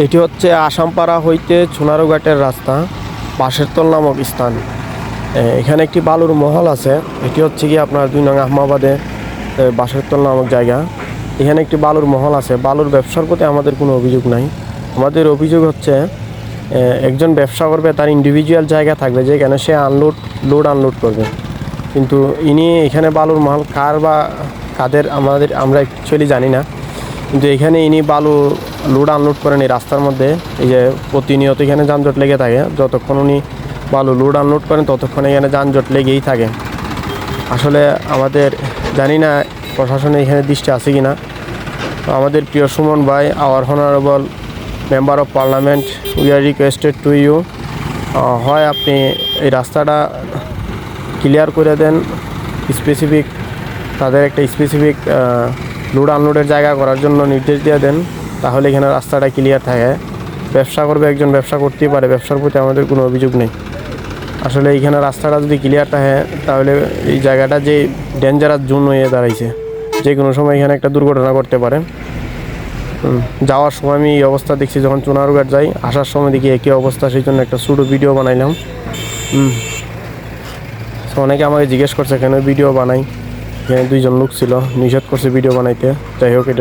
এটি হচ্ছে আসামপাড়া হইতে সোনারুঘাটের রাস্তা বাঁশেরতল নামক স্থান। এখানে একটি বালুর মহল আছে। এটি হচ্ছে কি আপনার দুই নং আহমাবাদে এ, বাঁশেরতল নামক জায়গা। এখানে একটি বালুর মহল আছে। বালুর ব্যবসার প্রতি আমাদের কোনো অভিযোগ নাই। আমাদের অভিযোগ হচ্ছে একজন ব্যবসা করবে তার ইন্ডিভিজুয়াল জায়গা থাকবে যেখানে সে আনলোড লোড আনলোড করবে। কিন্তু ইনি এখানে বালুর মহল কার বা কাদের আমাদের আমরা অ্যাকচুয়ালি জানি না। কিন্তু এখানে ইনি বালু লোড আনলোড করেন এই রাস্তার মধ্যে। এই যে প্রতিনিয়ত এখানে যানজট লেগে থাকে, যতক্ষণ উনি বালু লোড আনলোড করেন, ততক্ষণ এখানে যানজট লেগেই থাকে। আসলে আমাদের, জানি না প্রশাসনে এখানে দৃষ্টি আছে কি না আমাদের প্রিয় সুমন ভাই our honourable member of parliament we are requested to you হয় আপনি এই রাস্তাটা ক্লিয়ার করে দেন স্পেসিফিক তাদের একটা স্পেসিফিক লোড আনলোডের জায়গা করার জন্য নির্দেশ দিয়ে দেন। তাহলে এখানে রাস্তাটা ক্লিয়ার থাকে। ব্যবসা করবে একজন, ব্যবসা করতেই পারে। ব্যবসার প্রতি আমাদের কোনো অভিযোগ নেই। আসলে এইখানে রাস্তাটা যদি ক্লিয়ার থাকে, তাহলে এই জায়গাটা যে ডেঞ্জারাস জোন হয়ে দাঁড়াইছে, যে কোনো সময় এখানে একটা দুর্ঘটনা করতে পারে। যাওয়ার সময় আমি এই অবস্থা দেখছি, যখন চুনারুঘাট যাই, আসার সময় দেখি একই অবস্থা, সেই জন্য একটা ছোটো ভিডিও বানাইলাম। অনেকে আমাকে জিজ্ঞেস করছে, কেন ভিডিও বানাই? এখানে দুইজন লোক ছিল, নিষেধ করছে ভিডিও বানাইতে। যাই হোক, এটা